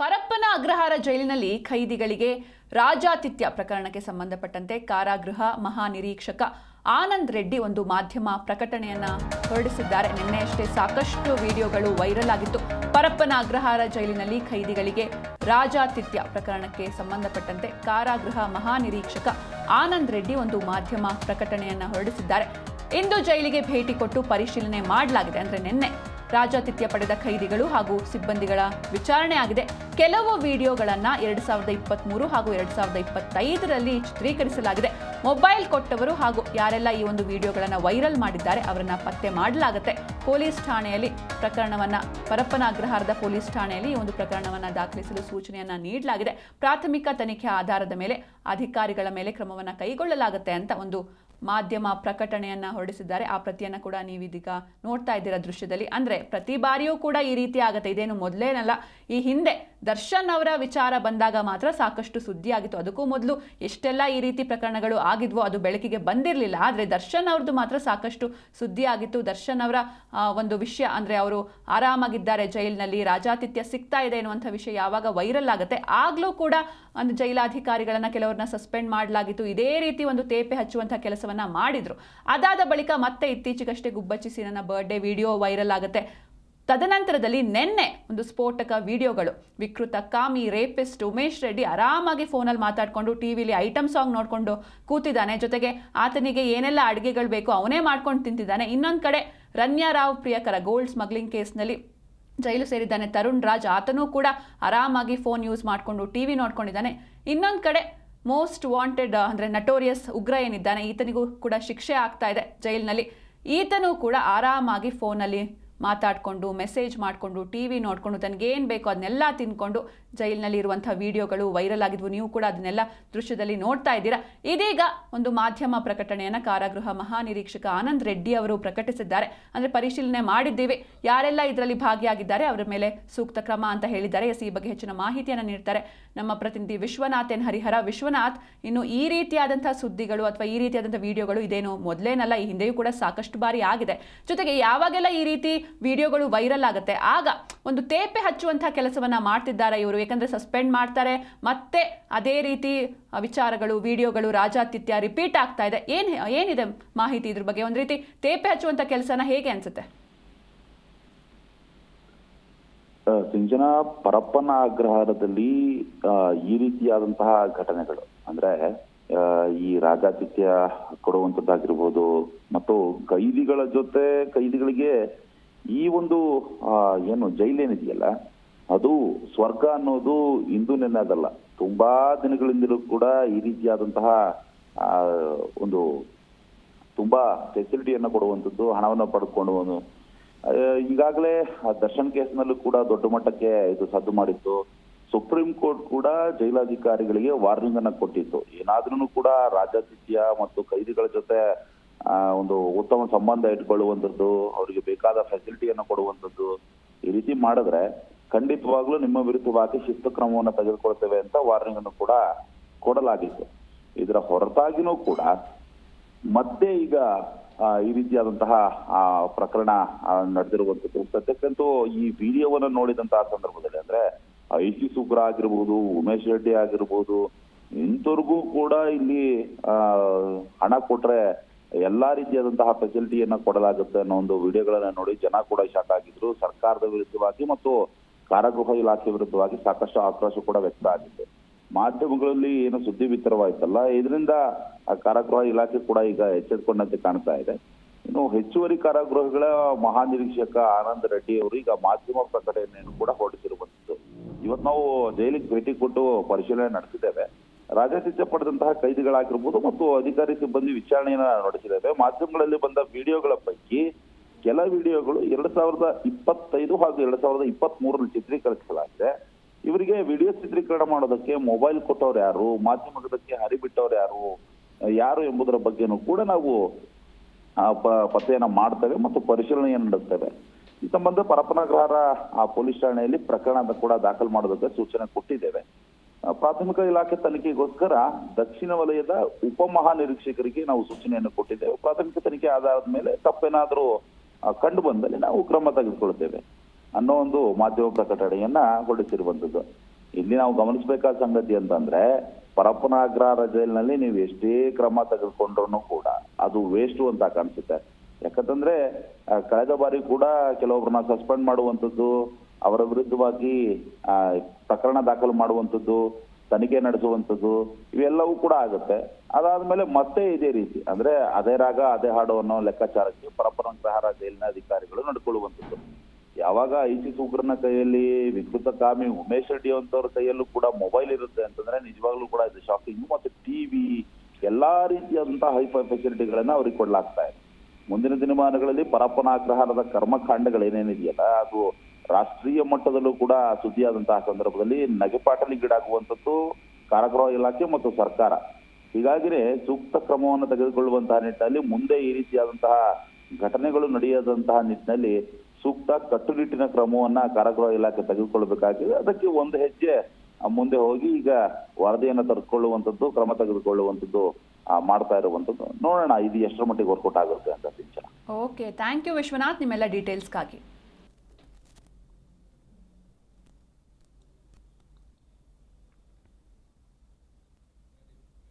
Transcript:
ಪರಪ್ಪನ ಅಗ್ರಹಾರ ಜೈಲಿನಲ್ಲಿ ಖೈದಿಗಳಿಗೆ ರಾಜಾತಿಥ್ಯ ಪ್ರಕರಣಕ್ಕೆ ಸಂಬಂಧಪಟ್ಟಂತೆ ಕಾರಾಗೃಹ ಮಹಾನಿರೀಕ್ಷಕ ಆನಂದ್ ರೆಡ್ಡಿ ಒಂದು ಮಾಧ್ಯಮ ಪ್ರಕಟಣೆಯನ್ನು ಹೊರಡಿಸಿದ್ದಾರೆ. ನಿನ್ನೆಯಷ್ಟೇ ಸಾಕಷ್ಟು ವಿಡಿಯೋಗಳು ವೈರಲ್ ಆಗಿತ್ತು. ಪರಪ್ಪನ ಅಗ್ರಹಾರ ಜೈಲಿನಲ್ಲಿ ಖೈದಿಗಳಿಗೆ ರಾಜಾತಿಥ್ಯ ಪ್ರಕರಣಕ್ಕೆ ಸಂಬಂಧಪಟ್ಟಂತೆ ಕಾರಾಗೃಹ ಮಹಾನಿರೀಕ್ಷಕ ಆನಂದ್ ರೆಡ್ಡಿ ಒಂದು ಮಾಧ್ಯಮ ಪ್ರಕಟಣೆಯನ್ನು ಹೊರಡಿಸಿದ್ದಾರೆ. ಇಂದು ಜೈಲಿಗೆ ಭೇಟಿ ಕೊಟ್ಟು ಪರಿಶೀಲನೆ ಮಾಡಲಾಗಿದೆ. ಅಂದ್ರೆ ನಿನ್ನೆ ರಾಜಾತಿಥ್ಯ ಪಡೆದ ಖೈದಿಗಳು ಹಾಗೂ ಸಿಬ್ಬಂದಿಗಳ ವಿಚಾರಣೆ ಆಗಿದೆ. ಕೆಲವು ವಿಡಿಯೋಗಳನ್ನ ಎರಡ್ ಸಾವಿರದ ಇಪ್ಪತ್ತ್ಮೂರು ಹಾಗೂ ಎರಡ್ ಸಾವಿರದ ಇಪ್ಪತ್ತೈದರಲ್ಲಿ ಚಿತ್ರೀಕರಿಸಲಾಗಿದೆ. ಮೊಬೈಲ್ ಕೊಟ್ಟವರು ಹಾಗೂ ಯಾರೆಲ್ಲ ಈ ಒಂದು ವಿಡಿಯೋಗಳನ್ನ ವೈರಲ್ ಮಾಡಿದ್ದಾರೆ, ಅವರನ್ನ ಪತ್ತೆ ಮಾಡಲಾಗುತ್ತೆ. ಪೊಲೀಸ್ ಠಾಣೆಯಲ್ಲಿ ಪ್ರಕರಣವನ್ನ ಪರಪ್ಪನ ಅಗ್ರಹಾರದ ಪೊಲೀಸ್ ಠಾಣೆಯಲ್ಲಿ ಈ ಒಂದು ಪ್ರಕರಣವನ್ನ ದಾಖಲಿಸಲು ಸೂಚನೆಯನ್ನ ನೀಡಲಾಗಿದೆ. ಪ್ರಾಥಮಿಕ ತನಿಖೆ ಆಧಾರದ ಮೇಲೆ ಅಧಿಕಾರಿಗಳ ಮೇಲೆ ಕ್ರಮವನ್ನ ಕೈಗೊಳ್ಳಲಾಗುತ್ತೆ ಅಂತ ಒಂದು ಮಾಧ್ಯಮ ಪ್ರಕಟಣೆಯನ್ನ ಹೊರಡಿಸಿದ್ದಾರೆ. ಆ ಪ್ರತಿಯನ್ನ ಕೂಡ ನೀವಿದೀಗ ನೋಡ್ತಾ ಇದ್ದೀರಾ ದೃಶ್ಯದಲ್ಲಿ. ಅಂದ್ರೆ ಪ್ರತಿ ಬಾರಿಯೂ ಕೂಡ ಈ ರೀತಿ ಆಗುತ್ತೆ. ಇದೇನು ಮೊದಲೇನಲ್ಲ, ಈ ಹಿಂದೆ ದರ್ಶನ್ ಅವರ ವಿಚಾರ ಬಂದಾಗ ಮಾತ್ರ ಸಾಕಷ್ಟು ಸುದ್ದಿ ಆಗಿತ್ತು. ಅದಕ್ಕೂ ಮೊದಲು ಎಷ್ಟೆಲ್ಲ ಈ ರೀತಿ ಪ್ರಕರಣಗಳು ಆಗಿದ್ವೋ ಅದು ಬೆಳಕಿಗೆ ಬಂದಿರಲಿಲ್ಲ. ಆದರೆ ದರ್ಶನ್ ಅವ್ರದ್ದು ಮಾತ್ರ ಸಾಕಷ್ಟು ಸುದ್ದಿ ಆಗಿತ್ತು. ದರ್ಶನ್ ಅವರ ಒಂದು ವಿಷಯ ಅಂದ್ರೆ ಅವರು ಆರಾಮಾಗಿದ್ದಾರೆ, ಜೈಲಿನಲ್ಲಿ ರಾಜಾತಿಥ್ಯ ಸಿಗ್ತಾ ಇದೆ ಎನ್ನುವಂಥ ವಿಷಯ ಯಾವಾಗ ವೈರಲ್ ಆಗುತ್ತೆ. ಆಗಲೂ ಕೂಡ ಒಂದು ಜೈಲಾಧಿಕಾರಿಗಳನ್ನು ಕೆಲವ್ರನ್ನ ಸಸ್ಪೆಂಡ್ ಮಾಡಲಾಗಿತ್ತು. ಇದೇ ರೀತಿ ಒಂದು ತೇಪೆ ಹಚ್ಚುವಂಥ ಕೆಲಸವನ್ನ ಮಾಡಿದ್ರು. ಅದಾದ ಬಳಿಕ ಮತ್ತೆ ಇತ್ತೀಚೆಗಷ್ಟೇ ಗುಬ್ಬಚ್ಚಿ ಸೀನನ ಬರ್ಡೇ ವಿಡಿಯೋ ವೈರಲ್ ಆಗುತ್ತೆ. ತದನಂತರದಲ್ಲಿ ನಿನ್ನೆ ಒಂದು ಸ್ಫೋಟಕ ವಿಡಿಯೋಗಳು. ವಿಕೃತ ಕಾಮಿ ರೇಪಿಸ್ಟ್ ಉಮೇಶ್ ರೆಡ್ಡಿ ಆರಾಮಾಗಿ ಫೋನಲ್ಲಿ ಮಾತಾಡಿಕೊಂಡು ಟಿವಿಲಿ ಐಟಮ್ ಸಾಂಗ್ ನೋಡಿಕೊಂಡು ಕೂತಿದ್ದಾನೆ. ಜೊತೆಗೆ ಆತನಿಗೆ ಏನೆಲ್ಲ ಅಡುಗೆಗಳು ಬೇಕೋ ಅವನೇ ಮಾಡ್ಕೊಂಡು ತಿಂತಿದ್ದಾನೆ. ಇನ್ನೊಂದು ಕಡೆ ರನ್ಯಾ ರಾವ್, ಪ್ರಿಯಕರ ಗೋಲ್ಡ್ ಸ್ಮಗ್ಲಿಂಗ್ ಕೇಸ್ನಲ್ಲಿ ಜೈಲು ಸೇರಿದ್ದಾನೆ ತರುಣ್ ರಾಜ್. ಆತನೂ ಕೂಡ ಆರಾಮಾಗಿ ಫೋನ್ ಯೂಸ್ ಮಾಡಿಕೊಂಡು ಟಿ ವಿ ನೋಡ್ಕೊಂಡಿದ್ದಾನೆ. ಇನ್ನೊಂದು ಕಡೆ ಮೋಸ್ಟ್ ವಾಂಟೆಡ್ ಅಂದರೆ ನಟೋರಿಯಸ್ ಉಗ್ರ ಏನಿದ್ದಾನೆ, ಈತನಿಗೂ ಕೂಡ ಶಿಕ್ಷೆ ಆಗ್ತಾ ಇದೆ ಜೈಲಿನಲ್ಲಿ. ಈತನೂ ಕೂಡ ಆರಾಮಾಗಿ ಫೋನಲ್ಲಿ ಮಾತಾಡಿಕೊಂಡು ಮೆಸೇಜ್ ಮಾಡಿಕೊಂಡು ಟಿ ವಿ ನೋಡಿಕೊಂಡು ತನಗೇನು ಬೇಕೋ ಅದನ್ನೆಲ್ಲ ತಿನ್ಕೊಂಡು ಜೈಲಿನಲ್ಲಿ ಇರುವಂಥ ವಿಡಿಯೋಗಳು ವೈರಲ್ ಆಗಿದ್ವು. ನೀವು ಕೂಡ ಅದನ್ನೆಲ್ಲ ದೃಶ್ಯದಲ್ಲಿ ನೋಡ್ತಾ ಇದ್ದೀರಾ. ಇದೀಗ ಒಂದು ಮಾಧ್ಯಮ ಪ್ರಕಟಣೆಯನ್ನು ಕಾರಾಗೃಹ ಮಹಾನಿರೀಕ್ಷಕ ಆನಂದ್ ರೆಡ್ಡಿ ಅವರು ಪ್ರಕಟಿಸಿದ್ದಾರೆ. ಅಂದರೆ ಪರಿಶೀಲನೆ ಮಾಡಿದ್ದೀವಿ. ಯಾರೆಲ್ಲ ಇದರಲ್ಲಿ ಭಾಗಿಯಾಗಿದ್ದಾರೆ ಅವರ ಮೇಲೆ ಸೂಕ್ತ ಕ್ರಮ ಅಂತ ಹೇಳಿದ್ದಾರೆ. ಎಸ್, ಈ ಬಗ್ಗೆ ಹೆಚ್ಚಿನ ಮಾಹಿತಿಯನ್ನು ನೀಡ್ತಾರೆ. ನಮ್ಮ ಪ್ರತಿನಿಧಿ ವಿಶ್ವನಾಥ್ ಎನ್ ಹರಿಹರ. ವಿಶ್ವನಾಥ್, ಇನ್ನು ಈ ರೀತಿಯಾದಂಥ ಸುದ್ದಿಗಳು ಅಥವಾ ಈ ರೀತಿಯಾದಂಥ ವಿಡಿಯೋಗಳು ಇದೇನು ಮೊದಲೇನಲ್ಲ, ಈ ಹಿಂದೆಯೂ ಕೂಡ ಸಾಕಷ್ಟು ಬಾರಿ ಆಗಿದೆ. ಜೊತೆಗೆ ಯಾವಾಗೆಲ್ಲ ಈ ರೀತಿ ವಿಡಿಯೋಗಳು ವೈರಲ್ ಆಗುತ್ತೆ. ಆಗ ಒಂದು ತೇಪೆ ಹಚ್ಚುವಂಥ ಕೆಲಸವನ್ನ ಮಾಡ್ತಿದ್ದಾರೆ ಇವರು. ಯಾಕಂದ್ರೆ ಸಸ್ಪೆಂಡ್ ಮಾಡ್ತಾರೆ. ಮತ್ತೆ ಅದೇ ರೀತಿ ವಿಚಾರಗಳು, ವಿಡಿಯೋಗಳು ರಾಜಾತಿಥ್ಯ ರಿಪೀಟ್ ಆಗ್ತಾ ಇದೆ. ಏನ್, ಏನಿದೆ ಮಾಹಿತಿ ಇದ್ರ ಬಗ್ಗೆ? ಒಂದು ರೀತಿ ತೇಪೆ ಹಚ್ಚುವಂಥ ಕೆಲಸನ ಹೇಗೆ ಅನ್ಸುತ್ತೆ? ಸಿಂಚನ ಪರಪ್ಪನ ಆಗ್ರಹದಲ್ಲಿ ಈ ರೀತಿಯಾದಂತಹ ಘಟನೆಗಳು. ಅಂದ್ರೆ ಈ ರಾಜಾತಿಥ್ಯ ಕೊಡುವಂತದ್ದಾಗಿರ್ಬೋದು ಮತ್ತು ಕೈದಿಗಳ ಜೊತೆ ಕೈದಿಗಳಿಗೆ ಈ ಒಂದು ಏನು ಜೈಲೇನಿದೆಯಲ್ಲ, ಅದು ಸ್ವರ್ಗ ಅನ್ನೋದು ಇಂದು ನೆನ್ನದಲ್ಲ ತುಂಬಾ ದಿನಗಳಿಂದಲೂ ಕೂಡ ಈ ರೀತಿಯಾದಂತಹ ಒಂದು ತುಂಬಾ ಫೆಸಿಲಿಟಿಯನ್ನು ಕೊಡುವಂಥದ್ದು, ಹಣವನ್ನು ಪಡೆದುಕೊಂಡು ಈಗಾಗಲೇ ಆ ದರ್ಶನ್ ಕೇಸ್ನಲ್ಲೂ ಕೂಡ ದೊಡ್ಡ ಮಟ್ಟಕ್ಕೆ ಇದು ಸದ್ದು ಮಾಡಿತ್ತು. ಸುಪ್ರೀಂ ಕೋರ್ಟ್ ಕೂಡ ಜೈಲಾಧಿಕಾರಿಗಳಿಗೆ ವಾರ್ನಿಂಗ್ ಅನ್ನ ಕೊಟ್ಟಿತ್ತು. ಏನಾದ್ರೂ ಕೂಡ ರಾಜಾತಿಥ್ಯ ಮತ್ತು ಕೈದಿಗಳ ಜೊತೆ ಒಂದು ಉತ್ತಮ ಸಂಬಂಧ ಇಟ್ಕೊಳ್ಳುವಂಥದ್ದು, ಅವರಿಗೆ ಬೇಕಾದ ಫೆಸಿಲಿಟಿಯನ್ನು ಕೊಡುವಂಥದ್ದು ಈ ರೀತಿ ಮಾಡಿದ್ರೆ ಖಂಡಿತವಾಗ್ಲೂ ನಿಮ್ಮ ವಿರುದ್ಧವಾಗಿ ಶಿಸ್ತು ಕ್ರಮವನ್ನು ತೆಗೆದುಕೊಳ್ತೇವೆ ಅಂತ ವಾರ್ನಿಂಗ್ ಅನ್ನು ಕೂಡ ಕೊಡಲಾಗಿತ್ತು. ಇದರ ಹೊರತಾಗಿನೂ ಕೂಡ ಮತ್ತೆ ಈಗ ಈ ರೀತಿಯಾದಂತಹ ಪ್ರಕರಣ ನಡೆದಿರುವಂಥದ್ದು. ಸದ್ಯಕ್ಕಂತೂ ಈ ವಿಡಿಯೋವನ್ನು ನೋಡಿದಂತಹ ಸಂದರ್ಭದಲ್ಲಿ ಅಂದ್ರೆ ಸಿ ಸುಗ್ರ ಆಗಿರ್ಬೋದು, ಉಮೇಶ್ ರೆಡ್ಡಿ ಆಗಿರ್ಬೋದು, ಇಂಥವ್ರಿಗೂ ಕೂಡ ಇಲ್ಲಿ ಹಣ ಕೊಟ್ರೆ ಎಲ್ಲಾ ರೀತಿಯಾದಂತಹ ಫೆಸಿಲಿಟಿಯನ್ನ ಕೊಡಲಾಗುತ್ತೆ ಅನ್ನೋ ಒಂದು ವಿಡಿಯೋಗಳನ್ನ ನೋಡಿ ಜನ ಕೂಡ ಶಾಕ್ ಆಗಿದ್ರು. ಸರ್ಕಾರದ ವಿರುದ್ಧವಾಗಿ ಮತ್ತು ಕಾರಾಗೃಹ ಇಲಾಖೆ ವಿರುದ್ಧವಾಗಿ ಸಾಕಷ್ಟು ಆಕ್ರೋಶ ಕೂಡ ವ್ಯಕ್ತ ಆಗಿದೆ. ಮಾಧ್ಯಮಗಳಲ್ಲಿ ಏನು ಸುದ್ದಿ ವಿತರವಾಯ್ತಲ್ಲ ಇದರಿಂದ ಆ ಕಾರಾಗೃಹ ಇಲಾಖೆ ಕೂಡ ಈಗ ಎಚ್ಚೆತ್ಕೊಂಡಂತೆ ಕಾಣ್ತಾ ಇದೆ. ಇನ್ನು ಹೆಚ್ಚುವರಿ ಕಾರಾಗೃಹಗಳ ಮಹಾನಿರೀಕ್ಷಕ ಆನಂದ್ ರೆಡ್ಡಿ ಅವರು ಈಗ ಮಾಧ್ಯಮ ಪ್ರಕಟಣೆಯನ್ನು ಕೂಡ ಹೊರಡಿಸಿರುವಂತದ್ದು. ಇವತ್ತು ನಾವು ಜೈಲಿಗೆ ಭೇಟಿ ಕೊಟ್ಟು ಪರಿಶೀಲನೆ ನಡೆಸಿದ್ದೇವೆ. ರಾಜಾತಿಥ್ಯ ಪಡೆದಂತಹ ಕೈದಿಗಳಾಗಿರ್ಬೋದು ಮತ್ತು ಅಧಿಕಾರಿ ಸಿಬ್ಬಂದಿ ವಿಚಾರಣೆಯನ್ನ ನಡೆಸಿದ್ದೇವೆ. ಮಾಧ್ಯಮಗಳಲ್ಲಿ ಬಂದ ವಿಡಿಯೋಗಳ ಪೈಕಿ ಕೆಲ ವಿಡಿಯೋಗಳು ಎರಡ್ ಸಾವಿರದ ಇಪ್ಪತ್ತೈದು ಹಾಗೂ ಎರಡ್ ಸಾವಿರದ ಇಪ್ಪತ್ತ್ ಮೂರರಲ್ಲಿ ಚಿತ್ರೀಕರಿಸಲಾಗಿದೆ. ಇವರಿಗೆ ವಿಡಿಯೋ ಚಿತ್ರೀಕರಣ ಮಾಡೋದಕ್ಕೆ ಮೊಬೈಲ್ ಕೊಟ್ಟವ್ರು ಯಾರು ಮಾಧ್ಯಮಕ್ಕೆ ಹರಿಬಿಟ್ಟವ್ರು ಯಾರು ಯಾರು ಎಂಬುದರ ಬಗ್ಗೆನೂ ಕೂಡ ನಾವು ಪತ್ತೆಯನ್ನ ಮಾಡ್ತೇವೆ ಮತ್ತು ಪರಿಶೀಲನೆಯನ್ನು ನಡೆಸ್ತೇವೆ. ಈ ಸಂಬಂಧ ಆ ಪೊಲೀಸ್ ಠಾಣೆಯಲ್ಲಿ ಪ್ರಕರಣ ಕೂಡ ದಾಖಲು ಮಾಡೋದಕ್ಕೆ ಸೂಚನೆ ಕೊಟ್ಟಿದ್ದೇವೆ. ಪ್ರಾಥಮಿಕ ಇಲಾಖೆ ತನಿಖೆಗೋಸ್ಕರ ದಕ್ಷಿಣ ವಲಯದ ಉಪಮಹಾನಿರೀಕ್ಷಕರಿಗೆ ನಾವು ಸೂಚನೆಯನ್ನು ಕೊಟ್ಟಿದ್ದೇವೆ. ಪ್ರಾಥಮಿಕ ತನಿಖೆ ಆಧಾರದ ಮೇಲೆ ತಪ್ಪೇನಾದರೂ ಕಂಡು ಬಂದಲ್ಲಿ ನಾವು ಕ್ರಮ ತೆಗೆದುಕೊಳ್ಳುತ್ತೇವೆ ಅನ್ನೋ ಒಂದು ಮಾಧ್ಯಮ ಪ್ರಕಟಣೆಯನ್ನ ಹೊರಡಿಸಿರುವಂತದ್ದು ಇಲ್ಲಿ ನಾವು ಗಮನಿಸಬೇಕಾದ ಸಂಗತಿ ಅಂತಂದ್ರೆ ಪರಪ್ಪನ ಅಗ್ರಹಾರ ಜೈಲಿನಲ್ಲಿ ನೀವು ಎಷ್ಟೇ ಕ್ರಮ ತೆಗೆದುಕೊಂಡ್ರು ಕೂಡ ಅದು ವೇಸ್ಟು ಅಂತ ಕಾಣಿಸುತ್ತೆ. ಯಾಕಂತಂದ್ರೆ ಕಳೆದ ಬಾರಿ ಕೂಡ ಕೆಲವೊಬ್ಬರನ್ನ ಸಸ್ಪೆಂಡ್ ಮಾಡುವಂಥದ್ದು ಅವರ ವಿರುದ್ಧವಾಗಿ ಪ್ರಕರಣ ದಾಖಲು ಮಾಡುವಂಥದ್ದು, ತನಿಖೆ ನಡೆಸುವಂಥದ್ದು, ಇವೆಲ್ಲವೂ ಕೂಡ ಆಗುತ್ತೆ. ಅದಾದ್ಮೇಲೆ ಮತ್ತೆ ಇದೇ ರೀತಿ, ಅಂದ್ರೆ ಅದೇ ರಾಗ, ಅದೇ ಹಾಡು ಅನ್ನೋ ಲೆಕ್ಕಾಚಾರಕ್ಕೆ ಪರಪರಂಗ್ರಹಾರ ಜೈಲಿನ ಅಧಿಕಾರಿಗಳು ನಡ್ಕೊಳ್ಳುವಂಥದ್ದು. ಯಾವಾಗ ಐ ಉಗ್ರನ ಕೈಯಲ್ಲಿ ವಿಕೃತ ಕಾಮಿ ಉಮೇಶ್ ರೆಡ್ಡಿ ಅಂತವ್ರ ಕೈಯಲ್ಲೂ ಕೂಡ ಮೊಬೈಲ್ ಇರುತ್ತೆ ಅಂತಂದ್ರೆ ನಿಜವಾಗ್ಲೂ ಕೂಡ ಇದು ಶಾಕಿಂಗ್ ಮತ್ತೆ ಟಿವಿ ಎಲ್ಲಾ ರೀತಿಯಾದಂತಹ ಹೈಫೈ ಫೆಸಿಲಿಟಿಗಳನ್ನ ಅವ್ರಿಗೆ ಕೊಡ್ಲಾಗ್ತಾ ಇದೆ. ಮುಂದಿನ ದಿನಮಾನಗಳಲ್ಲಿ ಪರಪ್ಪನ ಅಗ್ರಹಾರದ ಕರ್ಮಕಾಂಡಗಳೇನೇನಿದೆಯಲ್ಲ, ಅದು ರಾಷ್ಟ್ರೀಯ ಮಟ್ಟದಲ್ಲೂ ಕೂಡ ಸುದ್ದಿಯಾದಂತಹ ಸಂದರ್ಭದಲ್ಲಿ ನಗೆಪಾಟಲಿಗೀಡಾಗುವಂಥದ್ದು ಕಾರಾಗೃಹ ಇಲಾಖೆ ಮತ್ತು ಸರ್ಕಾರ. ಹೀಗಾಗಿನೇ ಸೂಕ್ತ ಕ್ರಮವನ್ನು ತೆಗೆದುಕೊಳ್ಳುವಂತಹ ನಿಟ್ಟಿನಲ್ಲಿ ಮುಂದೆ ಈ ರೀತಿಯಾದಂತಹ ಘಟನೆಗಳು ನಡೆಯದಂತಹ ನಿಟ್ಟಿನಲ್ಲಿ ಸೂಕ್ತ ಕಟ್ಟುನಿಟ್ಟಿನ ಕ್ರಮವನ್ನ ಕಾರಾಗೃಹ ಇಲಾಖೆ ತೆಗೆದುಕೊಳ್ಳಬೇಕಾಗಿದೆ. ಅದಕ್ಕೆ ಒಂದು ಹೆಜ್ಜೆ ಮುಂದೆ ಹೋಗಿ ಈಗ ವರದಿಯನ್ನು ತರಿಸ್ಕೊಳ್ಳುವಂಥದ್ದು ಕ್ರಮ ತೆಗೆದುಕೊಳ್ಳುವಂಥದ್ದು ಮಾಡ್ತಾ ಇರುವಂಥದ್ದು. ನೋಡೋಣ, ಇದು ಎಷ್ಟರ ಮಟ್ಟಿಗೆ ವರ್ಕೌಟ್ ಆಗುತ್ತೆ ಅಂತ ಓಕೆ ಥ್ಯಾಂಕ್ ಯು ವಿಶ್ವನಾಥ್. ನಿಮ್ಮೆಲ್ಲ ಡೀಟೇಲ್ಸ್ಗಾಗಿ